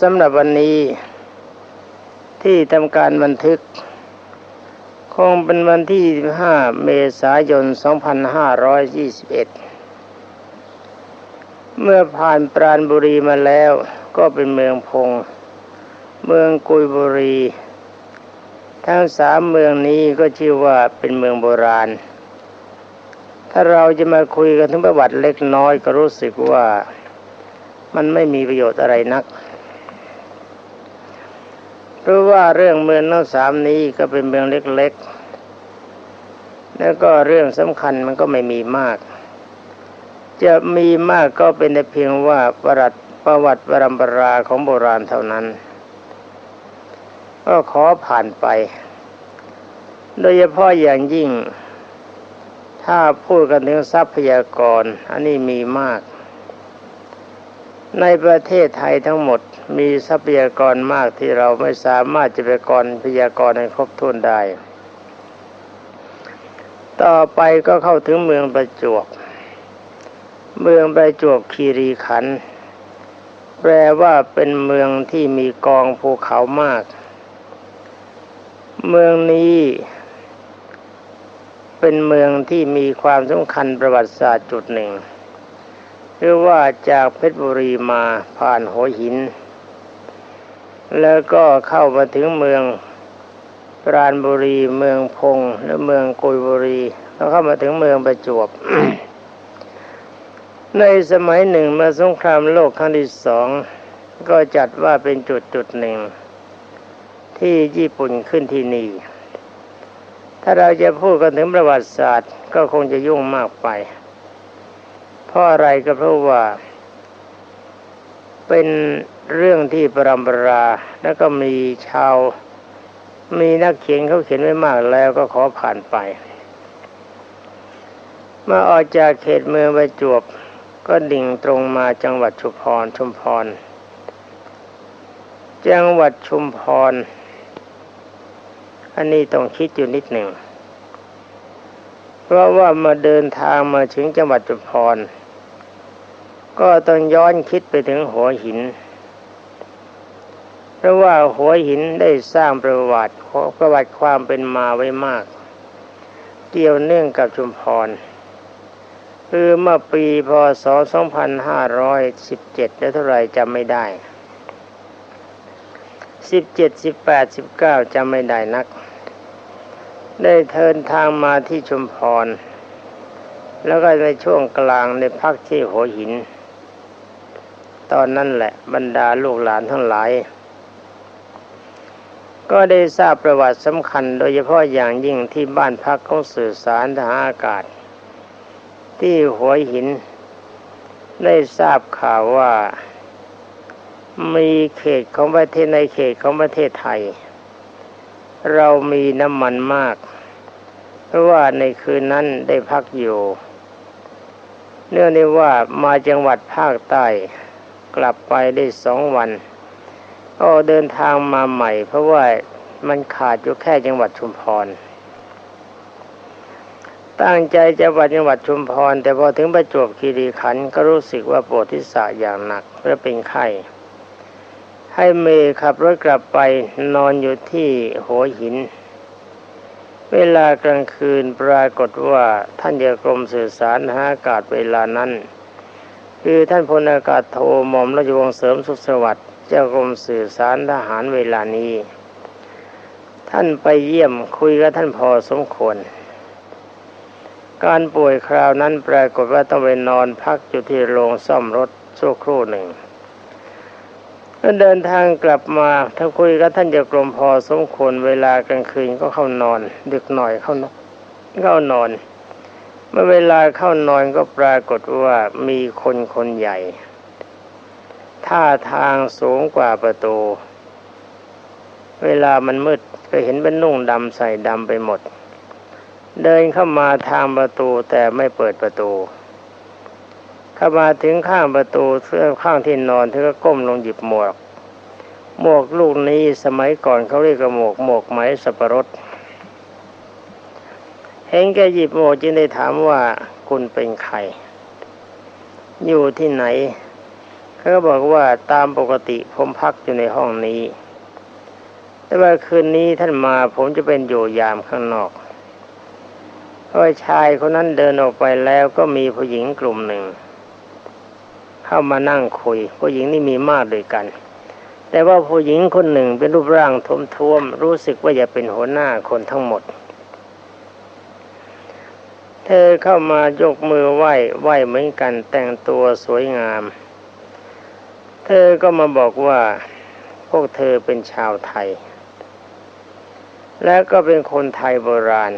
สำหรับวันนี้ที่ทำการบันทึก คงเป็นวันที่ 5 เมษายน 2521 เมื่อผ่านปราณบุรีมาแล้วก็เป็นเมืองพง เมืองกุยบุรี ทั้งสามเมืองนี้ก็ชื่อว่าเป็นเมืองโบราณ ถ้าเราจะมาคุยกันถึงประวัติเล็กน้อยก็รู้สึกว่า มันไม่มีประโยชน์อะไรนักเพราะว่าเรื่องเมืองทั้งสามนี้ก็เป็นเมืองเล็กๆ แล้วก็เรื่องสำคัญมันก็ไม่มีมาก จะมีมากก็เป็นแต่เพียงว่าประวัติประวัติปรำปราของโบราณเท่านั้น ก็ขอผ่านไป โดยเฉพาะอย่างยิ่ง ถ้าพูดกันถึงทรัพยากร อันนี้มีมาก ในประเทศไทยทั้งหมดมีทรัพยากรมากที่เราไม่สามารถจะไปกรพยากรให้ครบถ้วนได้ ต่อไปก็เข้าถึงเมืองประจวบ เมืองประจวบคีรีขันธ์แปลว่าเป็นเมืองที่มีกองภูเขามาก เมืองนี้ เป็นเมืองที่มีความสำคัญประวัติศาสตร์จุดหนึ่ง หรือว่าจากเพชรบุรีมาผ่านหัวหิน แล้วก็เข้ามาถึงเมืองปราณบุรีเมืองพงและเมืองกุยบุรี แล้วเข้ามาถึงเมืองประจวบ ในสมัยหนึ่งเมื่อสงครามโลกครั้งที่สองก็จัดว่าเป็นจุดจุดหนึ่ง ที่ญี่ปุ่นขึ้นที่นี่ถ้าเราจะพูดกันถึงประวัติศาสตร์ก็คงจะยุ่งมากไป เพราะอะไรก็เพราะว่า เป็นเรื่องที่ปรำปรา แล้วก็มีชาว มีนักเขียนเขาเขียนไว้มากแล้วก็ขอผ่านไป เมื่อออกจากเขตเมืองประจวบ ก็ดิ่งตรงมาจังหวัดชุมพรชุมพร จังหวัดชุมพร อันนี้ต้องคิดอยู่นิดหนึ่ง เพราะว่ามาเดินทางมาถึงจังหวัดชุมพร ก็ต้องย้อนคิดไปถึงหัวหิน เพราะว่าหัวหินได้สร้างประวัติประวัติความเป็นมาไว้มาก เกี่ยวเนื่องกับชุมพร คือเมื่อปีพศ 2517แล้วเท่าไรจำไม่ได้ 17 18 19จำไม่ได้นัก ได้เดินทางมาที่ชุมพรแล้วก็ในช่วงกลางในพักที่หัวหิน ตอนนั้นแหละบรรดาลูกหลานทั้งหลาย ก็ได้ทราบประวัติสำคัญโดยเฉพาะอย่างยิ่งที่บ้านพักของสื่อสารทหารอากาศ ที่หัวหิน ได้ทราบข่าวว่า มีเขตของประเทศในเขตของประเทศไทย เรามีน้ำมันมาก เพราะว่าในคืนนั้นได้พักอยู่ เนื่องในว่ามาจังหวัดภาคใต้ กลับไปได้สองวันก็เดินทางมาใหม่ เพราะว่ามันขาดอยู่แค่จังหวัดชุมพร ตั้งใจจะไปจังหวัดชุมพร แต่พอถึงประจวบคีรีขันธ์ก็รู้สึกว่าปวดทิศะอย่างหนักและเป็นไข้ให้เมย์ขับรถกลับไปนอนอยู่ที่หัวหิน เวลากลางคืนปรากฏว่าท่านเจ้ากรมสื่อสารหาอากาศเวลานั้น คือท่านพลอากาศโทหม่อมราชวงศ์เสริมสุขสวัสดิ์เจ้ากรมสื่อสารทหารเวลานี้ ท่านไปเยี่ยมคุยกับท่านพอสมควร การป่วยคราวนั้นปรากฏว่าต้องไปนอนพักอยู่ที่โรงซ่อมรถชั่วครู่หนึ่งก็เดินทางกลับมาถ้าคุยกับท่านเจ้ากรมพอสมควรเวลากลางคืนก็เข้านอน ดึกหน่อยเข้านอนเข้านอน เมื่อเวลาเข้านอนก็ปรากฏว่ามีคนคนใหญ่ ท่าทางสูงกว่าประตู เวลามันมืดก็เห็นเป็นนุ่งดำใส่ดำไปหมด เดินเข้ามาทางประตูแต่ไม่เปิดประตู เข้ามาถึงข้างประตูเสื้อข้างที่นอนเธอก็ก้มลงหยิบหมวก หมวกลูกนี้สมัยก่อนเขาเรียกว่าหมวกหมวกไหมสับปะรด เห็นแกหยิบหมวกจึงได้ถามว่าคุณเป็นใคร อยู่ที่ไหนเขาก็บอกว่าตามปกติผมพักอยู่ในห้องนี้ แต่ว่าคืนนี้ท่านมาผมจะเป็นอยู่ยามข้างนอกเพราะชายคนนั้นเดินออกไปแล้วก็มีผู้หญิงกลุ่มหนึ่ง เข้ามานั่งคุย ผู้หญิงนี่มีมากด้วยกัน แต่ว่าผู้หญิงคนหนึ่งเป็นรูปร่างท้วมๆรู้สึกว่าจะเป็นหัวหน้าคนทั้งหมด เธอเข้ามายกมือไหว้ไหว้เหมือนกันแต่งตัวสวยงาม เธอก็มาบอกว่าพวกเธอเป็นชาวไทย และก็เป็นคนไทยโบราณ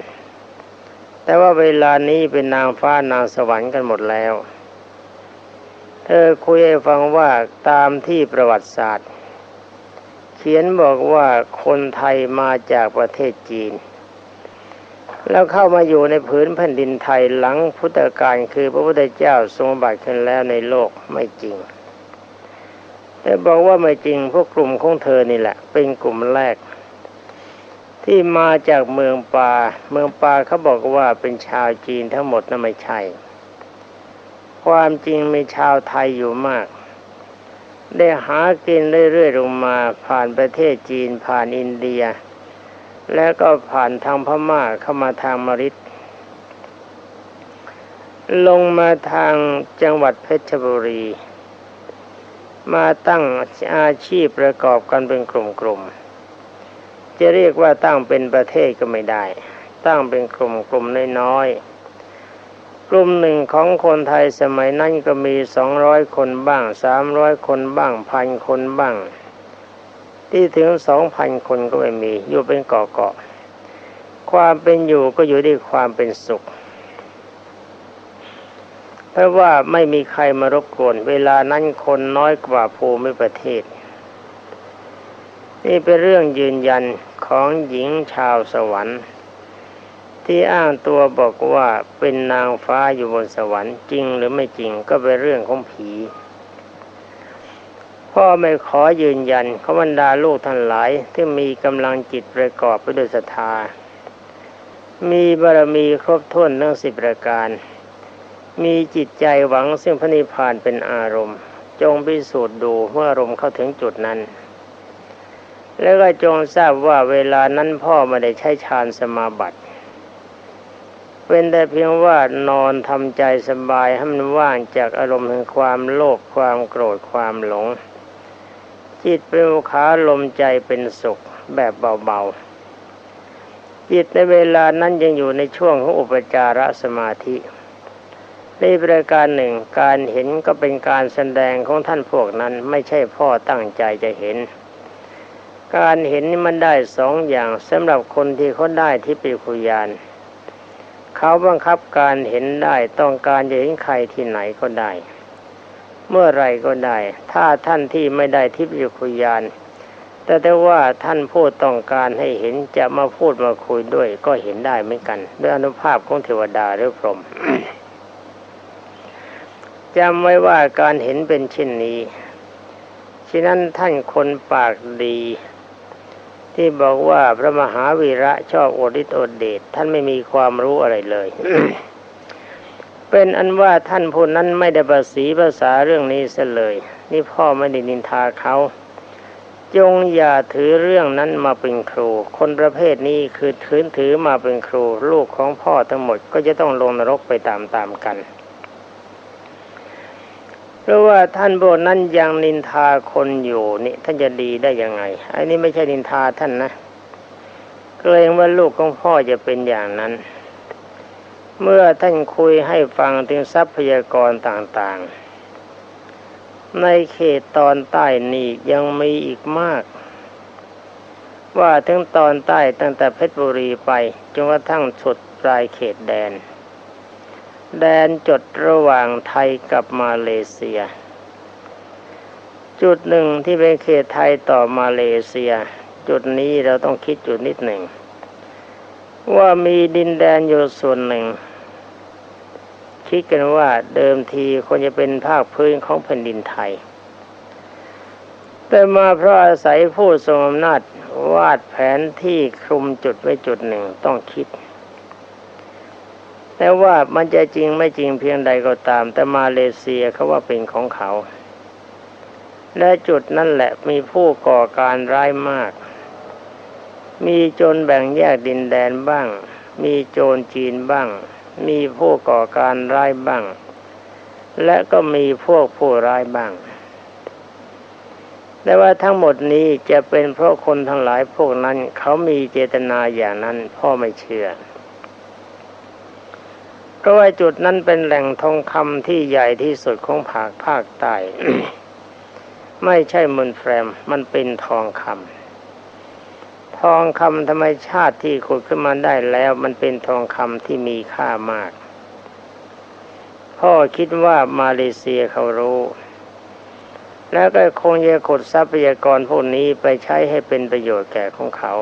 แต่ว่าเวลานี้เป็นนางฟ้านางสวรรค์กันหมดแล้ว เธอคุยให้ฟังว่าตามที่ประวัติศาสตร์ เขียนบอกว่าคนไทยมาจากประเทศจีน แล้วเข้ามาอยู่ในผืนแผ่นดินไทยหลังพุทธกาลคือพระพุทธเจ้าทรงบัติขึ้นแล้วในโลกไม่จริง แต่บอกว่าไม่จริงพวกกลุ่มของเธอนี่แหละ เป็นกลุ่มแรก ที่มาจากเมืองป่าเมืองป่าเขาบอกว่าเป็นชาวจีนทั้งหมดนั่นไม่ใช่ ความจริงมีชาวไทยอยู่มาก ได้หากินเรื่อยๆลงมาผ่านประเทศจีนผ่านอินเดีย แล้วก็ผ่านทางพม่าเข้ามาทางมริดลงมาทางจังหวัดเพชรบุรี มาตั้งอาชีพประกอบกันเป็นกลุ่มๆ จะเรียกว่าตั้งเป็นประเทศก็ไม่ได้ ตั้งเป็นกลุ่มกลุ่มน้อยๆ กลุ่มหนึ่งของคนไทยสมัยนั้นก็มีสองร้อยคนบ้างสามร้อยคนบ้างพันคนบ้าง ที่ถึงสองพันคนก็ไม่มี อยู่เป็นเกาะๆความเป็นอยู่ก็อยู่ด้วยความเป็นสุข เพราะว่าไม่มีใครมารบกวน เวลานั้นคนน้อยกว่าภูมิประเทศ นี่เป็นเรื่องยืนยันของหญิงชาวสวรรค์ ที่อ้างตัวบอกว่าเป็นนางฟ้าอยู่บนสวรรค์จริงหรือไม่จริงก็เป็นเรื่องของผี พ่อไม่ขอยืนยันขาบรรดาลูกทั้งหลายที่มีกำลังจิตประกอบไปด้วยศรัทธา มีบารมีครบถ้วนทั้งสิบประการ มีจิตใจหวังซึ่งพระนิพพานเป็นอารมณ์ จงพิสูจน์ดูเมื่ออารมณ์เข้าถึงจุดนั้น แล้วก็จงทราบว่าเวลานั้นพ่อไม่ได้ใช้ฌานสมาบัติเป็นแต่เพียงว่านอนทำใจสบายให้มันว่างจากอารมณ์แห่งความโลภความโกรธความหลง จิตเป็นขาลมใจเป็นสุขแบบเบาๆ จิตในเวลานั้นยังอยู่ในช่วงของอุปจารสมาธิในประการหนึ่งการเห็นก็เป็นการแสดงของท่านพวกนั้นไม่ใช่พ่อตั้งใจจะเห็น การเห็นนี่มันได้สองอย่างสำหรับคนที่เขาได้ที่ปิคุยานเขาบังคับการเห็นได้ต้องการจะเห็นใครที่ไหนก็ได้ เมื่อไรก็ได้ ถ้าท่านที่ไม่ได้ทิพยคุยาน แต่แต่ว่าท่านผู้ต้องการให้เห็นจะมาพูดมาคุยด้วย ก็เห็นได้เหมือนกัน ด้วยอนุภาพของเทวดาหรือพรหมจำไว้ว่าการเห็นเป็นเช่นนี้ฉะนั้นท่านคนปากดี ที่บอกว่าพระมหาวีระชอบโอริตโอเดชท่านไม่มีความรู้อะไรเลย เป็นอันว่าท่านผู้นั้นไม่ได้ภาษีภาษาเรื่องนี้เสียเลย นี่พ่อไม่ได้นินทาเขาจงอย่าถือเรื่องนั้นมาเป็นครู คนประเภทนี้คือถือถือมาเป็นครู ลูกของพ่อทั้งหมดก็จะต้องลงนรกไปตามๆกัน เพราะว่าท่านโบนั้นยังนินทาคนอยู่นี่ท่านจะดีได้ยังไงไอ้นี่ไม่ใช่นินทาท่านนะ เกรงว่าลูกของพ่อจะเป็นอย่างนั้น เมื่อท่านคุยให้ฟังถึงทรัพยากรต่างๆ ในเขตตอนใต้นี่ยังมีอีกมาก ว่าถึงตอนใต้ตั้งแต่เพชรบุรีไปจนกระทั่งสุดปลายเขตแดน แดนจดระหว่างไทยกับมาเลเซีย จุดหนึ่งที่เป็นเขตไทยต่อมาเลเซีย จุดนี้เราต้องคิดจุดนิดหนึ่งว่ามีดินแดนอยู่ส่วนหนึ่ง คิดกันว่าเดิมทีควรจะเป็นภาคพื้นของแผ่นดินไทย แต่มาเพราะอาศัยผู้ทรงอำนาจวาดแผนที่คลุมจุดไว้จุดหนึ่งต้องคิด แต่ว่ามันจะจริงไม่จริงเพียงใดก็ตาม แต่มาเลเซียเขาว่าเป็นของเขา และจุดนั่นแหละมีผู้ก่อการร้ายมาก มีโจรแบ่งแยกดินแดนบ้าง มีโจรจีนบ้าง มีผู้ก่อการร้ายบ้าง และก็มีพวกผู้ร้ายบ้าง แต่ว่าทั้งหมดนี้จะเป็นเพราะคนทั้งหลายพวกนั้น เขามีเจตนาอย่างนั้นพ่อไม่เชื่อเพราะว่าจุดนั้นเป็นแหล่งทองคำที่ใหญ่ที่สุดของภาคภาคใต้ไม่ใช่มุนแฟรมมันเป็นทองคำ ทองคำธรรมชาติที่ขุดขึ้นมาได้แล้วมันเป็นทองคำที่มีค่ามาก พ่อคิดว่ามาเลเซียเขารู้ แล้วก็คงจะขุดทรัพยากรพวกนี้ไปใช้ให้เป็นประโยชน์แก่ของเขา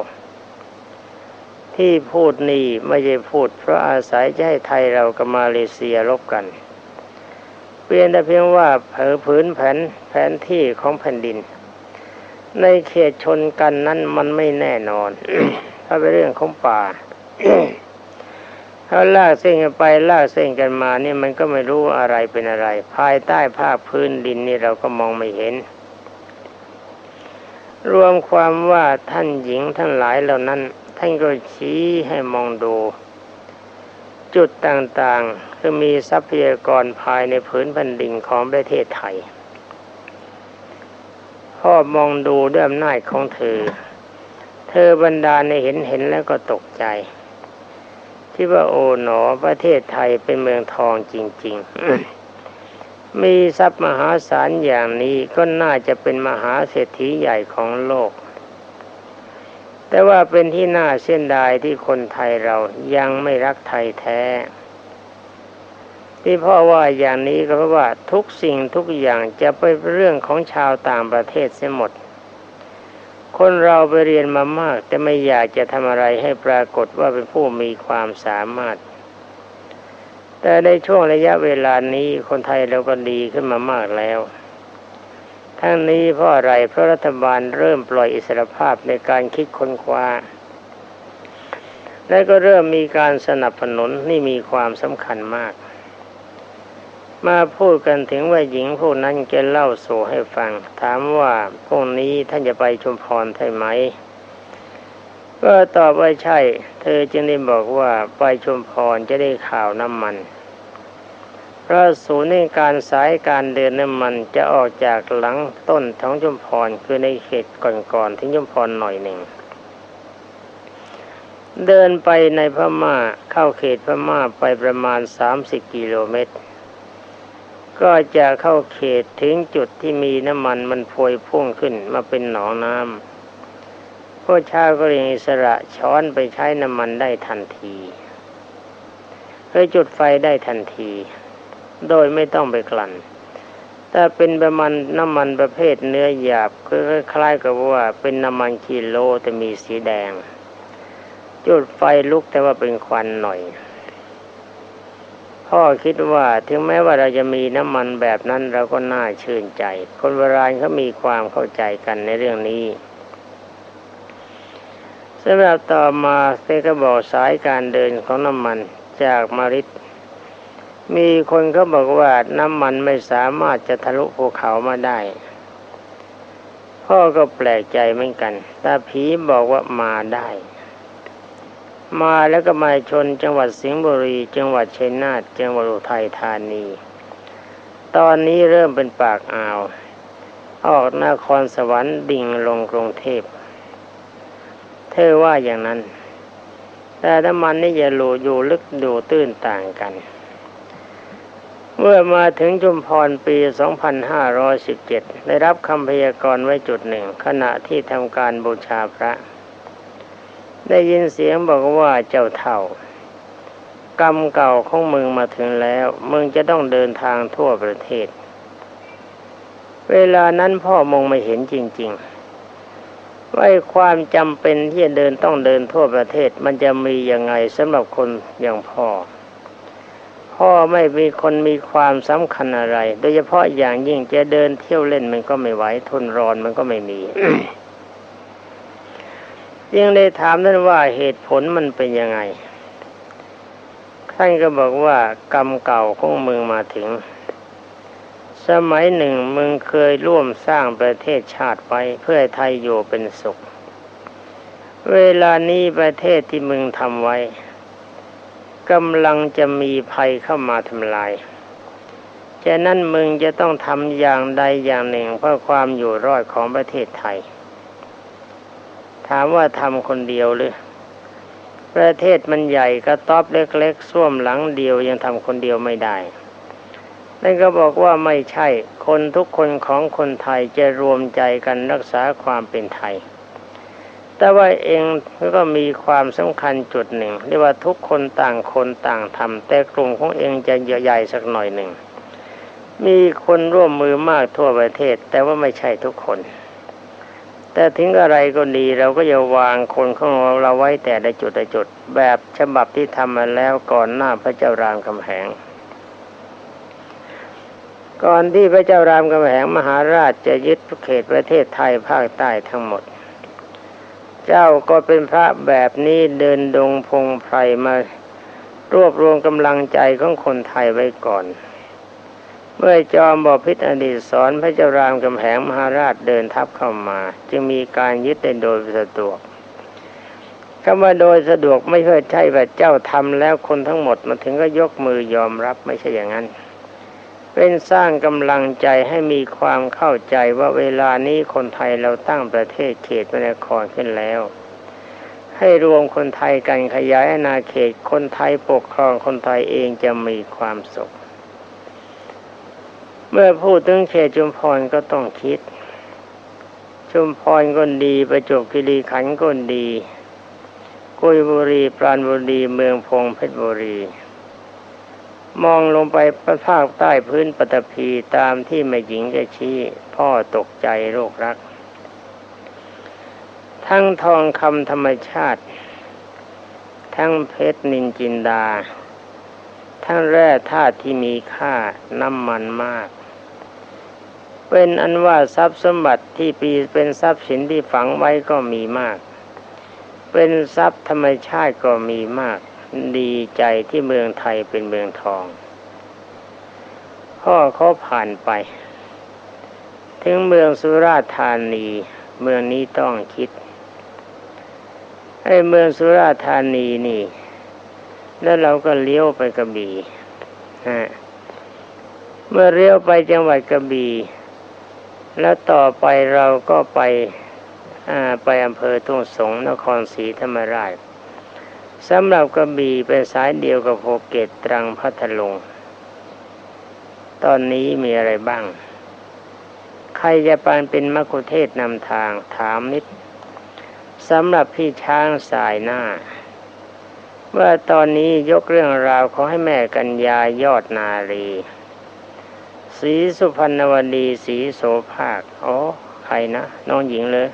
ที่พูดนี่ไม่ใช่พูด เพราะอาศัยจะให้ไทยเรากับมาเลเซียรบกันเปลี่ยนแต่เพียงว่าเผอผืนแผนแผนที่ของแผ่นดิน ในเขตชนกันนั้นมันไม่แน่นอน ถ้าเป็นเรื่องของป่าถ้าลากเส้นกันไปลากเส้นกันมานี่มันก็ไม่รู้อะไรเป็นอะไร ภายใต้ภาคพื้นดินนี่เราก็มองไม่เห็น รวมความว่าท่านหญิงทั้งหลายเหล่านั้น ท่านก็ชี้ให้มองดู จุดต่างๆ คือมีทรัพยากรภายในผืนแผ่นดินของประเทศไทย พ่อมองดูด้วยอำนาจของเธอ เธอบรรดาในเห็นเห็นแล้วก็ตกใจ ที่ว่าโอ๋หนอประเทศไทยเป็นเมืองทองจริง ๆ มีทรัพย์มหาศาลอย่างนี้ก็น่าจะเป็นมหาเศรษฐีใหญ่ของโลก แต่ว่าเป็นที่น่าเส้นดายที่คนไทยเรายังไม่รักไทยแท้ ที่พ่อว่าอย่างนี้ก็เพราะว่าทุกสิ่งทุกอย่างจะเป็นเรื่องของชาวต่างประเทศเสียหมด คนเราไปเรียนมามาก แต่ไม่อยากจะทำอะไรให้ปรากฏว่าเป็นผู้มีความสามารถ แต่ในช่วงระยะเวลานี้คนไทยเราก็ดีขึ้นมามากแล้วทั้งนี้เพราะอะไรเพราะรัฐบาลเริ่มปล่อยอิสรภาพในการคิดค้นคว้า และก็เริ่มมีการสนับสนุนนี่มีความสำคัญมาก มาพูดกันถึงว่าหญิงพวกนั้นจะเล่าสู่ให้ฟัง ถามว่าพวกนี้ท่านจะไปชุมพรใช่ไหมก็ตอบว่าใช่ เธอจึงได้บอกว่าไปชุมพรจะได้ข่าวน้ำมันพระศูนย์ในการสายการเดินน้ำมันจะออกจากหลังต้นท้องจุมพรคือในเขตก่อนๆที่จุมพรหน่อยหนึ่ง เดินไปในพม่าเข้าเขตพม่าไปประมาณสามสิบกิโลเมตร ก็จะเข้าเขตถึงจุดที่มีน้ำมันมันพวยพุ่งขึ้นมาเป็นหนองน้ำพวกชาวกรีอิสระช้อนไปใช้น้ำมันได้ทันทีเพื่อจุดไฟได้ทันที โดยไม่ต้องไปกลั่นแต่เป็นประมาณน้ำมันประเภทเนื้อหยาบคือคล้ายกับว่าเป็นน้ำมันกิโลแต่มีสีแดง จุดไฟลุกแต่ว่าเป็นควันหน่อย พ่อคิดว่าถึงแม้ว่าเราจะมีน้ำมันแบบนั้นเราก็น่าชื่นใจ คนโบราณเขามีความเข้าใจกันในเรื่องนี้สำหรับต่อมาเป็นกระบอกสายการเดินของน้ำมันจากมาริดมีคนเขาบอกว่าน้ำมันไม่สามารถจะทะลุภูเขามาได้ พ่อก็แปลกใจเหมือนกัน แต่ผีบอกว่ามาได้ มาแล้วก็มาชนจังหวัดสิงห์บุรี จังหวัดชัยนาทจังหวัดอุทัยธานี ตอนนี้เริ่มเป็นปากอ่าว ออกนครสวรรค์ดิ่งลงกรุงเทพ เธอว่าอย่างนั้น แต่น้ำมันนี่อย่าหลูอยู่ลึกดูตื้นต่างกัน เมื่อมาถึงจุมพรปี 2517 ได้รับคำพยากรณ์ไว้จุดหนึ่ง ขณะที่ทำการบูชาพระ ได้ยินเสียงบอกว่าเจ้าเท่ากรรมเก่าของมึงมาถึงแล้ว มึงจะต้องเดินทางทั่วประเทศ เวลานั้นพ่อมองไม่เห็นจริง ๆ ว่าความจำเป็นที่จะเดินต้องเดินทั่วประเทศ มันจะมียังไงสำหรับคนอย่างพ่อ พ่อไม่มีคนมีความสำคัญอะไร โดยเฉพาะอย่างยิ่งจะเดินเที่ยวเล่นมันก็ไม่ไหวทนร้อนมันก็ไม่มี ยังได้ถามท่านว่าเหตุผลมันเป็นยังไง ท่านก็บอกว่ากรรมเก่าของมึงมาถึง สมัยหนึ่งมึงเคยร่วมสร้างประเทศชาติไว้เพื่อไทยอยู่เป็นสุข เวลานี้ประเทศที่มึงทำไว้กำลังจะมีภัยเข้ามาทำลายฉะนั้นมึงจะต้องทำอย่างใดอย่างหนึ่งเพื่อความอยู่รอดของประเทศไทย ถามว่าทำคนเดียวหรือ ประเทศมันใหญ่กระต๊อบเล็กๆส้วมหลังเดียวยังทำคนเดียวไม่ได้นั่นก็บอกว่าไม่ใช่คนทุกคนของคนไทยจะรวมใจกันรักษาความเป็นไทย แต่ว่าเองก็มีความสำคัญจุดหนึ่งเรียกว่าทุกคนต่างคนต่างทำแต่กลุ่มของเองจะใหญ่สักหน่อยหนึ่งมีคนร่วมมือมากทั่วประเทศ แต่ว่าไม่ใช่ทุกคน แต่ถึงอะไรก็ดีเราก็จะวางคนของเราไว้แต่ละจุดละจุด แบบฉบับที่ทำมาแล้วก่อนหน้าพระเจ้ารามคำแหง ก่อนที่พระเจ้ารามกำแหงมหาราชจะยึดเขตประเทศไทยภาคใต้ทั้งหมด เจ้าก็เป็นพระแบบนี้เดินดงพงไพรมารวบรวมกำลังใจของคนไทยไว้ก่อน เมื่อจอมบอพิษอดีตสอนพระเจ้ารามกำแหงมหาราชเดินทัพเข้ามา จึงมีการยึดได้โดยสะดวกคำว่าโดยสะดวกไม่ใช่ใช่ว่าเจ้าทำแล้วคนทั้งหมดมาถึงก็ยกมือยอมรับไม่ใช่อย่างนั้น เป็นสร้างกำลังใจให้มีความเข้าใจว่าเวลานี้คนไทยเราตั้งประเทศเขตพระนครขึ้นแล้ว ให้รวมคนไทยกันขยายอาณาเขตคนไทยปกครองคนไทยเองจะมีความสุข เมื่อพูดถึงเขตชุมพรก็ต้องคิด ชุมพรก็ดีประจวบคีรีขันธ์ก็ดีกุยบุรีปราณบุรีเมืองพงเพชรบุรี มองลงไปประภาคใต้พื้นปฐพีตามที่แม่หญิงจะชี้ พ่อตกใจโรครัก ทั้งทองคำธรรมชาติ ทั้งเพชรนินจินดา ทั้งแร่ธาตุที่มีค่าน้ำมันมาก เป็นอันว่าทรัพย์สมบัติที่ปีเป็นทรัพย์สินที่ฝังไว้ก็มีมาก เป็นทรัพย์ธรรมชาติก็มีมาก ดีใจที่เมืองไทยเป็นเมืองทอง พ่อเขาผ่านไป ถึงเมืองสุราษฎร์ธานี เมืองนี้ต้องคิดไอ้เมืองสุราษฎร์ธานีนี่ แล้วเราก็เลี้ยวไปกระบี่ฮะเมื่อเลี้ยวไปจังหวัดกระบี่ แล้วต่อไปเราก็ไปไปอำเภอทุ่งสงนครศรีธรรมราชสำหรับกระบี่เป็นสายเดียวกับโพเก็ตตรังพัทลุงตอนนี้มีอะไรบ้าง ใครจะปานเป็นมกุเทศนำทางถามนิดสำหรับพี่ช้างสายหน้า ว่าตอนนี้ยกเรื่องราวขอให้แม่กัญญายอดนารี สีสุพรรณวดีสีโสภาคอ๋อใครนะน้องหญิงเลย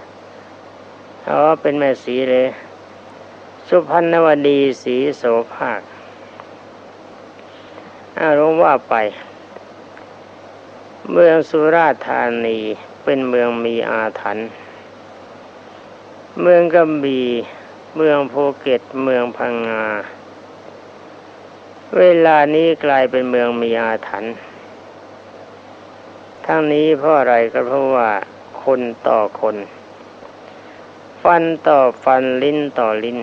อ๋อเป็นแม่สีเลย สุพรรณวดีศรีโสภาคอารู้ว่าไป เมืองสุราษฎร์ธานีเป็นเมืองมีอาถรรพ์เมืองกำบี่เมืองภูเก็ตเมืองพังงา เวลานี้กลายเป็นเมืองมีอาถรรพ์ ทั้งนี้เพราะอะไรก็เพราะว่าคนต่อคน ฟันต่อฟันลิ้นต่อลิ้น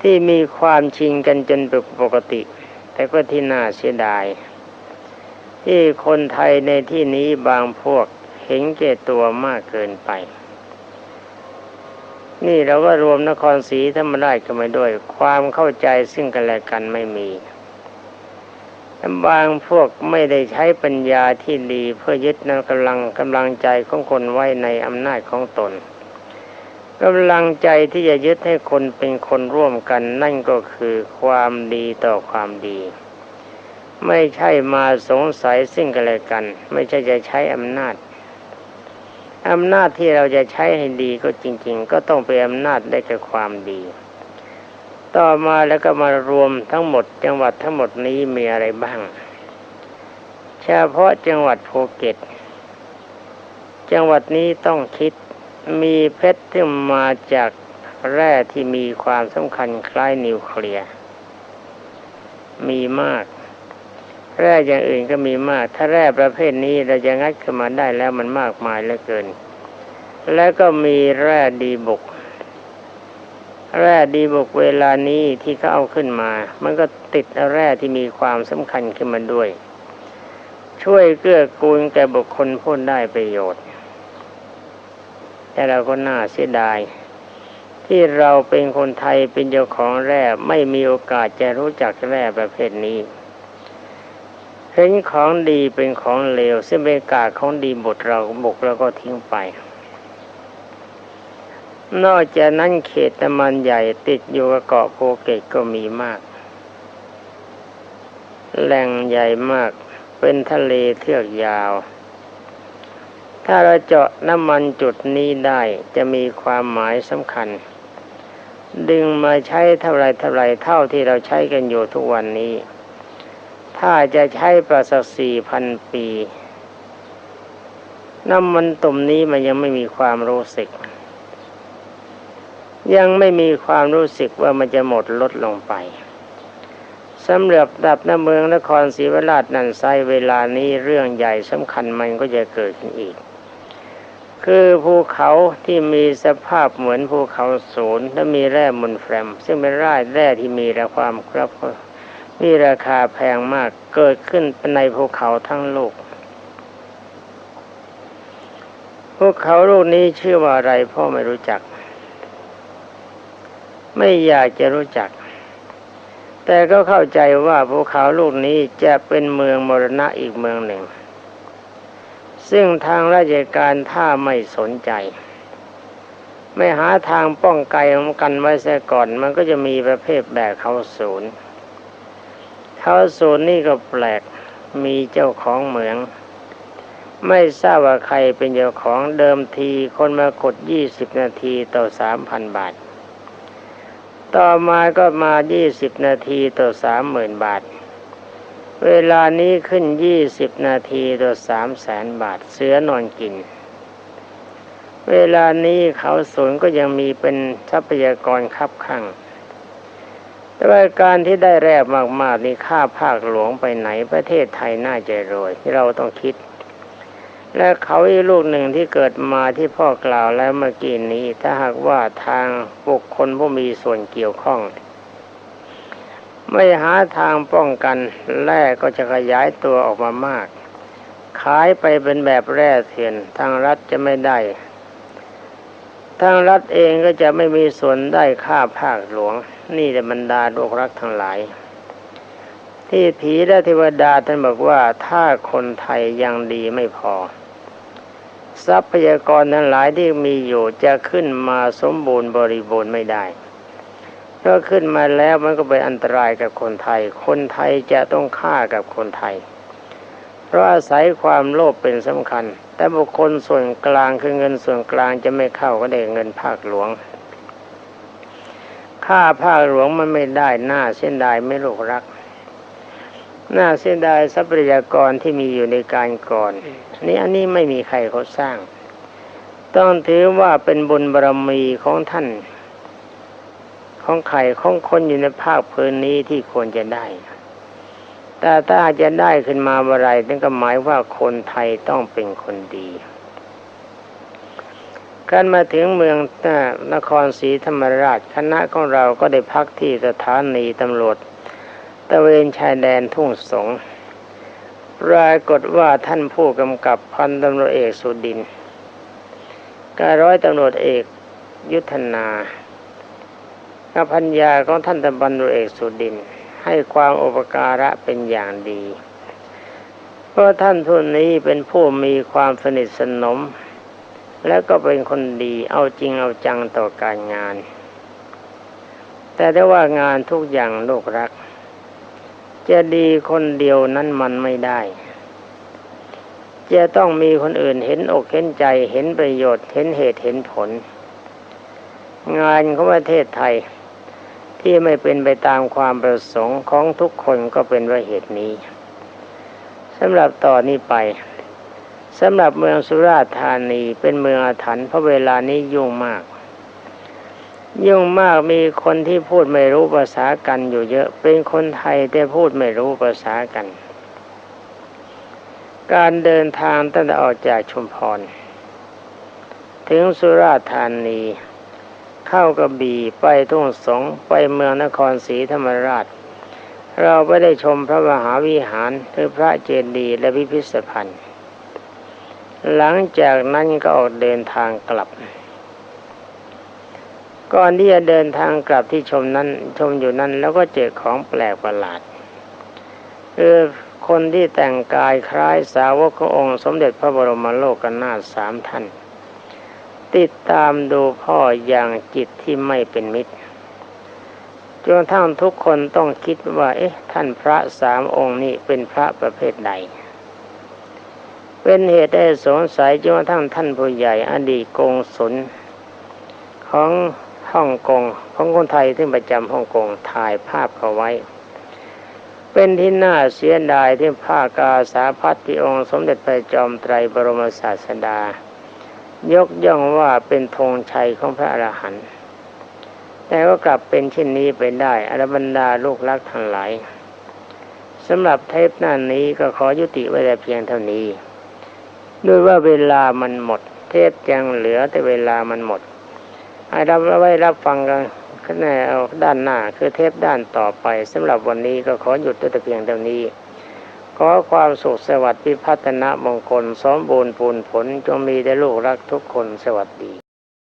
ที่มีความชิงกันจนเป็นปกติ แต่ก็ที่น่าเสียดาย ที่คนไทยในที่นี้บางพวกเห็นแก่ตัวมากเกินไป นี่เราก็รวมนครศรีธรรมราชกันมาด้วย ความเข้าใจซึ่งกันและกันไม่มี บางพวกไม่ได้ใช้ปัญญาที่ดีเพื่อยึดนกำลังกำลังใจของคนไว้ในอำนาจของตนกำลังใจที่จะยึดให้คนเป็นคนร่วมกัน นั่นก็คือความดีต่อความดี ไม่ใช่มาสงสัยซึ่งกันและกัน ไม่ใช่จะใช้อำนาจอำนาจที่เราจะใช้ให้ดีก็จริง ๆ ก็ต้องเป็นอำนาจได้แก่ความดี ต่อมาแล้วก็มารวมทั้งหมดจังหวัดทั้งหมดนี้มีอะไรบ้าง เฉพาะจังหวัดภูเก็ต จังหวัดนี้ต้องคิดมีเพชรที่มาจากแร่ที่มีความสำคัญคล้ายนิวเคลียร์มีมาก แร่อย่างอื่นก็มีมาก ถ้าแร่ประเภทนี้เราจะงัดขึ้นมาได้แล้วมันมากมายเหลือเกิน แล้วก็มีแร่ดีบุก แร่ดีบุกเวลานี้ที่เขาเอาขึ้นมา มันก็ติดแร่ที่มีความสำคัญขึ้นมาด้วย ช่วยเกื้อกูลแก่บุคคลผู้ได้ประโยชน์ แต่เราก็น่าเสียดาย ที่เราเป็นคนไทยเป็นเจ้าของแร่ไม่มีโอกาสจะรู้จักแร่ประเภทนี้เห็นของดีเป็นของเลวซึ่งเป็นกาของดีบทเราบุกแล้วก็ทิ้งไป นอกจากนั้นเขตน้ำมันใหญ่ติดอยู่กับเกาะโพเกตก็มีมาก แหล่งใหญ่มาก เป็นทะเลเทือกยาว ถ้าเราเจาะน้ำมันจุดนี้ได้จะมีความหมายสำคัญ ดึงมาใช้เท่าไรเท่าไรเท่าที่เราใช้กันอยู่ทุกวันนี้ ถ้าจะใช้ประสักสี่พันปี น้ำมันตุ่มนี้มันยังไม่มีความรู้สึก ยังไม่มีความรู้สึกว่ามันจะหมดลดลงไปสำหรับดับน้ำเมืองนครศรีวราชนันไซเวลานี้เรื่องใหญ่สำคัญมันก็จะเกิดขึ้นอีก คือภูเขาที่มีสภาพเหมือนภูเขาศูนย์และมีแร่มุนแฟม ซึ่งเป็นแร่แร่ที่มีราความครับมีราคาแพงมากเกิดขึ้นในภูเขาทั้งโลกภูเขาลูกนี้ชื่อว่าอะไรพ่อไม่รู้จัก ไม่อยากจะรู้จัก แต่ก็เข้าใจว่าภูเขาลูกนี้จะเป็นเมืองมรณะอีกเมืองหนึ่ง ซึ่งทางราชการถ้าไม่สนใจ ไม่หาทางป้องกันกันไว้เสียก่อน มันก็จะมีประเภทแบบเขาศูนย์เขาศูนย์นี่ก็แปลกมีเจ้าของเหมือง ไม่ทราบว่าใครเป็นเจ้าของเดิมทีคนมากดยี่สิบนาทีต่อสามพันบาท ต่อมาก็มายี่สิบนาทีต่อสามหมื่นบาท เวลานี้ขึ้นยี่สิบนาทีต่อสามแสนบาทเสือนอนกิน เวลานี้เขาศูนก็ยังมีเป็นทรัพยากรคับข้างแต่ว่าการที่ได้แรบมากๆนี่ค่าภาคหลวงไปไหนประเทศไทยน่าจะรวยที่เราต้องคิด และเขาอีกลูกหนึ่งที่เกิดมาที่พ่อกล่าวแล้วเมื่อกี้นี้ ถ้าหากว่าทางบุคคลผู้มีส่วนเกี่ยวข้อง ไม่หาทางป้องกันแร่ก็จะขยายตัวออกมามาก ขายไปเป็นแบบแร่เถื่อนทางรัฐจะไม่ได้ ทางรัฐเองก็จะไม่มีส่วนได้ค่าภาคหลวง นี่แต่บรรดาโลกรักทั้งหลายที่ผีและเทวดาท่านบอกว่าถ้าคนไทยยังดีไม่พอ ทรัพยากรทั้งหลายที่มีอยู่จะขึ้นมาสมบูรณ์บริบูรณ์ไม่ได้เพราขึ้นมาแล้วมันก็เป็นอันตรายกับคนไทย คนไทยจะต้องฆ่ากับคนไทย เพราะอาศัยความโลภเป็นสำคัญ แต่บุคคลส่วนกลางคือเงินส่วนกลางจะไม่เข้าก็ได้เงินภาคหลวง ค่าภาคหลวงมันไม่ได้หน้าเส้นได้ไม่ลูกรัก น้าเส้นได้ทรัพยากรที่มีอยู่ในการก่อนนี่อันนี้ไม่มีใครเขาสร้าง ต้องถือว่าเป็นบุญบารรมีของท่าน ของใครของคนอยู่ในภาคพื้นนี้ที่ควรจะได้ แต่ถ้าจะได้ขึ้นมาเมื่อไรนั่นก็หมายว่าคนไทยต้องเป็นคนดีการมาถึงเมืองนครศรีธรรมราชคณะของเราก็ได้พักที่สถานีตำรวจ ตะเวนชายแดนทุ่งสงปรากฏว่าท่านผู้กำกับพันตำรวจเอกสุดินการร้อยตำรวจเอกยุทธนากับพัญญาของท่านตำรวจเอกสุดิน ให้ความอุปการะเป็นอย่างดีเพราะท่านทุนนี้เป็นผู้มีความสนิทสนม และก็เป็นคนดีเอาจริงเอาจังต่อการงาน แต่ได้ว่างานทุกอย่างโลกรัก จะดีคนเดียวนั้นมันไม่ได้ จะต้องมีคนอื่นเห็นอกเห็นใจเห็นประโยชน์เห็นเหตุเห็นผล งานของประเทศไทยที่ไม่เป็นไปตามความประสงค์ของทุกคนก็เป็นว่าเหตุนี้สำหรับต่อนนี้ไปสำหรับเมืองสุราษฎร์ธานีเป็นเมืองอาถรรพ์เพราะเวลานี้ยุ่งมาก ยุ่งมากมีคนที่พูดไม่รู้ภาษากันอยู่เยอะ เป็นคนไทยแต่พูดไม่รู้ภาษากัน การเดินทางตั้งแต่ออกจากชุมพร ถึงสุราษฎร์ธานี เข้ากระบี่ไปทุ่งสงไปเมืองนครศรีธรรมราช เราไปได้ชมพระมหาวิหารคือพระเจดีย์และพิพิธภัณฑ์ หลังจากนั้นก็ออกเดินทางกลับ ก่อนที่จะเดินทางกลับที่ชมนั้น ชมอยู่นั้น แล้วก็เจอของแปลกประหลาดคือคนที่แต่งกายคล้ายสาวกขององค์ สมเด็จพระบรมโลกนาถสามท่าน ติดตามดูพ่ออย่างจิตที่ไม่เป็นมิตรจนกระทั่งทุกคนต้องคิดว่า เอ๊ะ ท่านพระสามองค์นี้เป็นพระประเภทใด เป็นเหตุให้สงสัยจนกระทั่งท่านผู้ใหญ่อดีตกงสุลของ ฮ่องกงของคนไทยที่ประจำฮ่องกงถ่ายภาพเขาไว้ เป็นที่น่าเสียดายที่ผ้ากาสาพัดที่องค์สมเด็จพระจอมไตรบรมศาสดา ยกย่องว่าเป็นธงชัยของพระอรหันต์แต่ก็กลับเป็นเช่นนี้ไปได้อรบรรดาลูกรักทั้งหลายสำหรับเทปหน้านี้ก็ขอยุติไว้แต่เพียงเท่านี้ ด้วยว่าเวลามันหมด เทปยังเหลือแต่เวลามันหมด ให้รับไว้รับฟังกันในเอาด้านหน้าคือเทปด้านต่อไปสำหรับวันนี้ก็ขอหยุดด้วยแต่เพียงเท่านี้ขอความสุขสวัสดิ์พิพัฒนมงคลสมบูรณ์ปูนผลจงมีแด่ลูกรักทุกคนสวัสดี